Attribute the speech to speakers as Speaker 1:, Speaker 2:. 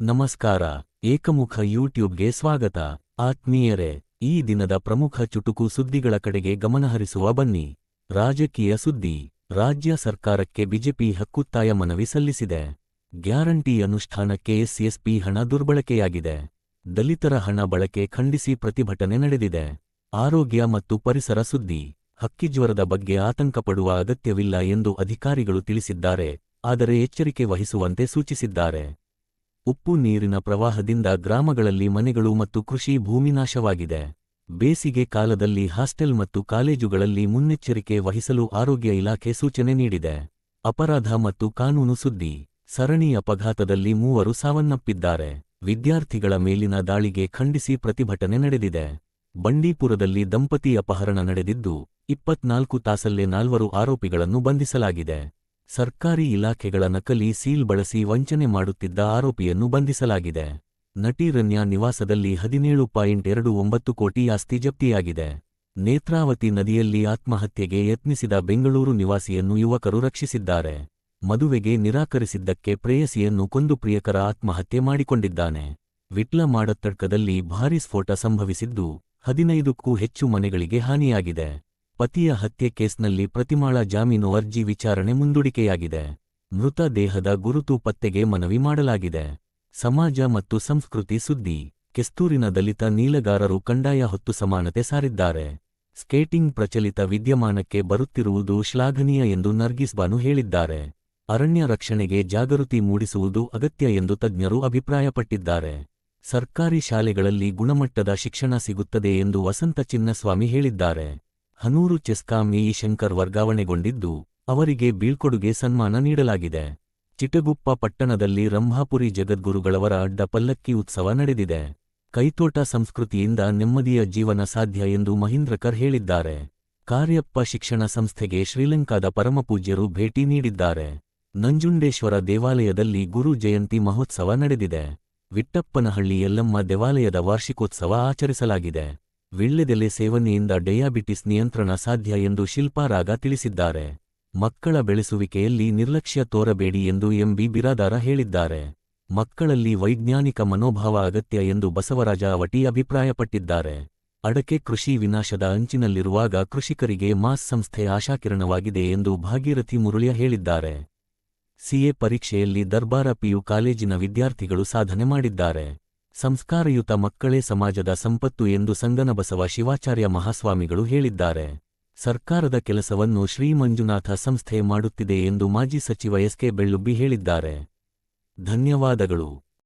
Speaker 1: ನಮಸ್ಕಾರ, ಏಕಮುಖ ಯೂಟ್ಯೂಬ್ಗೆ ಸ್ವಾಗತ. ಆತ್ಮೀಯರೇ, ಈ ದಿನದ ಪ್ರಮುಖ ಚುಟುಕು ಸುದ್ದಿಗಳ ಕಡೆಗೆ ಗಮನಹರಿಸುವ ಬನ್ನಿ. ರಾಜಕೀಯ ಸುದ್ದಿ, ರಾಜ್ಯ ಸರ್ಕಾರಕ್ಕೆ ಬಿಜೆಪಿ ಹಕ್ಕುತ್ತಾಯ ಮನವಿ ಸಲ್ಲಿಸಿದೆ. ಗ್ಯಾರಂಟಿ ಅನುಷ್ಠಾನಕ್ಕೆ ಎಸ್ಎಸ್ಪಿ ಹಣ ದುರ್ಬಳಕೆಯಾಗಿದೆ. ದಲಿತರ ಹಣ ಬಳಕೆ ಖಂಡಿಸಿ ಪ್ರತಿಭಟನೆ ನಡೆದಿದೆ. ಆರೋಗ್ಯ ಮತ್ತು ಪರಿಸರ ಸುದ್ದಿ, ಹಕ್ಕಿಜ್ವರದ ಬಗ್ಗೆ ಆತಂಕಪಡುವ ಅಗತ್ಯವಿಲ್ಲ ಎಂದು ಅಧಿಕಾರಿಗಳು ತಿಳಿಸಿದ್ದಾರೆ, ಆದರೆ ಎಚ್ಚರಿಕೆ ವಹಿಸುವಂತೆ ಸೂಚಿಸಿದ್ದಾರೆ. ಉಪ್ಪು ನೀರಿನ ಪ್ರವಾಹದಿಂದ ಗ್ರಾಮಗಳಲ್ಲಿ ಮನೆಗಳು ಮತ್ತು ಕೃಷಿ ಭೂಮಿ ನಾಶವಾಗಿದೆ. ಬೇಸಿಗೆ ಕಾಲದಲ್ಲಿ ಹಾಸ್ಟೆಲ್ ಮತ್ತು ಕಾಲೇಜುಗಳಲ್ಲಿ ಮುನ್ನೆಚ್ಚರಿಕೆ ವಹಿಸಲು ಆರೋಗ್ಯ ಇಲಾಖೆ ಸೂಚನೆ ನೀಡಿದೆ. ಅಪರಾಧ ಮತ್ತು ಕಾನೂನು ಸುದ್ದಿ. ಸರಣಿ ಅಪಘಾತದಲ್ಲಿ ಮೂವರು ಸಾವನ್ನಪ್ಪಿದ್ದಾರೆ. ವಿದ್ಯಾರ್ಥಿಗಳ ಮೇಲಿನ ದಾಳಿಗೆ ಖಂಡಿಸಿ ಪ್ರತಿಭಟನೆ ನಡೆದಿದೆ. ಬಂಡೀಪುರದಲ್ಲಿ ದಂಪತಿ ಅಪಹರಣ ನಡೆದಿದ್ದು, ಇಪ್ಪತ್ನಾಲ್ಕು ತಾಸಲ್ಲೇ ನಾಲ್ವರು ಆರೋಪಿಗಳನ್ನು ಬಂಧಿಸಲಾಗಿದೆ. ಸರ್ಕಾರಿ ಇಲಾಖೆಗಳ ನಕಲಿ ಸೀಲ್ ಬಳಸಿ ವಂಚನೆ ಮಾಡುತ್ತಿದ್ದ ಆರೋಪಿಯನ್ನು ಬಂಧಿಸಲಾಗಿದೆ. ನಟಿ ರನ್ಯಾ ನಿವಾಸದಲ್ಲಿ ಹದಿನೇಳು ಪಾಯಿಂಟ್ ಎರಡು ಒಂಬತ್ತು ಕೋಟಿ ಆಸ್ತಿ ಜಪ್ತಿಯಾಗಿದೆ. ನೇತ್ರಾವತಿ ನದಿಯಲ್ಲಿ ಆತ್ಮಹತ್ಯೆಗೆ ಯತ್ನಿಸಿದ ಬೆಂಗಳೂರು ನಿವಾಸಿಯನ್ನು ಯುವಕರು ರಕ್ಷಿಸಿದ್ದಾರೆ. ಮದುವೆಗೆ ನಿರಾಕರಿಸಿದ್ದಕ್ಕೆ ಪ್ರೇಯಸಿಯನ್ನು ಕೊಂದು ಪ್ರಿಯಕರ ಆತ್ಮಹತ್ಯೆ ಮಾಡಿಕೊಂಡಿದ್ದಾನೆ. ವಿಟ್ಲ ಮಾಡತ್ತಡ್ಕದಲ್ಲಿ ಭಾರೀ ಸ್ಫೋಟ ಸಂಭವಿಸಿದ್ದು ಹದಿನೈದಕ್ಕೂ ಹೆಚ್ಚು ಮನೆಗಳಿಗೆ ಹಾನಿಯಾಗಿದೆ. ಪತಿಯ ಹತ್ಯೆ ಕೇಸ್ನಲ್ಲಿ ಪ್ರತಿಮಾಳ ಜಾಮೀನು ಅರ್ಜಿ ವಿಚಾರಣೆ ಮುಂದೂಡಿಕೆಯಾಗಿದೆ. ಮೃತ ದೇಹದ ಗುರುತು ಪತ್ತೆಗೆ ಮನವಿ ಮಾಡಲಾಗಿದೆ. ಸಮಾಜ ಮತ್ತು ಸಂಸ್ಕೃತಿ ಸುದ್ದಿ. ಕೆಸ್ತೂರಿನ ದಲಿತ ನೀಲಗಾರರು ಕಂಡಾಯ ಹೊತ್ತು ಸಮಾನತೆ ಸಾರಿದ್ದಾರೆ. ಸ್ಕೇಟಿಂಗ್ ಪ್ರಚಲಿತ ವಿದ್ಯಮಾನಕ್ಕೆ ಬರುತ್ತಿರುವುದು ಶ್ಲಾಘನೀಯ ಎಂದು ನರ್ಗಿಸ್ ಬಾನು ಹೇಳಿದ್ದಾರೆ. ಅರಣ್ಯ ರಕ್ಷಣೆಗೆ ಜಾಗೃತಿ ಮೂಡಿಸುವುದು ಅಗತ್ಯ ಎಂದು ತಜ್ಞರು ಅಭಿಪ್ರಾಯಪಟ್ಟಿದ್ದಾರೆ. ಸರ್ಕಾರಿ ಶಾಲೆಗಳಲ್ಲಿ ಗುಣಮಟ್ಟದ ಶಿಕ್ಷಣ ಸಿಗುತ್ತದೆ ಎಂದು ವಸಂತ ಚಿನ್ನಸ್ವಾಮಿ ಹೇಳಿದ್ದಾರೆ. ಹನೂರು ಚೆಸ್ಕಾಂ ಇ ಶಂಕರ್ ವರ್ಗಾವಣೆಗೊಂಡಿದ್ದು, ಅವರಿಗೆ ಬೀಳ್ಕೊಡುಗೆ ಸನ್ಮಾನ ನೀಡಲಾಗಿದೆ. ಚಿಟಗುಪ್ಪ ಪಟ್ಟಣದಲ್ಲಿ ರಂಭಾಪುರಿ ಜಗದ್ಗುರುಗಳವರ ಅಡ್ಡ ಉತ್ಸವ ನಡೆದಿದೆ. ಕೈತೋಟ ಸಂಸ್ಕೃತಿಯಿಂದ ನೆಮ್ಮದಿಯ ಜೀವನ ಸಾಧ್ಯ ಎಂದು ಮಹೇಂದ್ರಕರ್ ಹೇಳಿದ್ದಾರೆ. ಕಾರ್ಯಪ್ಪ ಶಿಕ್ಷಣ ಸಂಸ್ಥೆಗೆ ಶ್ರೀಲಂಕಾದ ಪರಮಪೂಜ್ಯರು ಭೇಟಿ ನೀಡಿದ್ದಾರೆ. ನಂಜುಂಡೇಶ್ವರ ದೇವಾಲಯದಲ್ಲಿ ಗುರು ಜಯಂತಿ ಮಹೋತ್ಸವ ನಡೆದಿದೆ. ವಿಟ್ಟಪ್ಪನಹಳ್ಳಿ ಯಲ್ಲಮ್ಮ ದೇವಾಲಯದ ವಾರ್ಷಿಕೋತ್ಸವ ಆಚರಿಸಲಾಗಿದೆ. ವಿಳ್ಳೆದೆಲೆ ಸೇವನೆಯಿಂದ ಡಯಾಬಿಟಿಸ್ ನಿಯಂತ್ರಣ ಸಾಧ್ಯ ಎಂದು ಶಿಲ್ಪಾರಾಗ ತಿಳಿಸಿದ್ದಾರೆ. ಮಕ್ಕಳ ಬೆಳೆಸುವಿಕೆಯಲ್ಲಿ ನಿರ್ಲಕ್ಷ್ಯ ತೋರಬೇಡಿ ಎಂದು ಎಂಬಿ ಬಿರಾದಾರ ಹೇಳಿದ್ದಾರೆ. ಮಕ್ಕಳಲ್ಲಿ ವೈಜ್ಞಾನಿಕ ಮನೋಭಾವ ಅಗತ್ಯ ಎಂದು ಬಸವರಾಜ ಅವಟಿ ಅಭಿಪ್ರಾಯಪಟ್ಟಿದ್ದಾರೆ. ಅಡಕೆ ಕೃಷಿ ವಿನಾಶದ ಅಂಚಿನಲ್ಲಿರುವಾಗ ಕೃಷಿಕರಿಗೆ ಮಾಸ್ ಸಂಸ್ಥೆ ಆಶಾಕಿರಣವಾಗಿದೆ ಎಂದು ಭಾಗೀರಥಿ ಮುರುಳಿಯ ಹೇಳಿದ್ದಾರೆ. ಸಿಎ ಪರೀಕ್ಷೆಯಲ್ಲಿ ದರ್ಬಾರ ಪಿಯು ಕಾಲೇಜಿನ ವಿದ್ಯಾರ್ಥಿಗಳು ಸಾಧನೆ ಮಾಡಿದ್ದಾರೆ. ಸಂಸ್ಕಾರಯುತ ಮಕ್ಕಳೇ ಸಮಾಜದ ಸಂಪತ್ತು ಎಂದು ಸಂಗನಬಸವ ಶಿವಾಚಾರ್ಯ ಮಹಾಸ್ವಾಮಿಗಳು ಹೇಳಿದ್ದಾರೆ. ಸರ್ಕಾರದ ಕೆಲಸವನ್ನು ಶ್ರೀ ಮಂಜುನಾಥ ಸಂಸ್ಥೆ ಮಾಡುತ್ತಿದೆ ಎಂದು ಮಾಜಿ ಸಚಿವ ಎಸ್ಕೆ ಬೆಳ್ಳುಬ್ಬಿ ಹೇಳಿದ್ದಾರೆ. ಧನ್ಯವಾದಗಳು.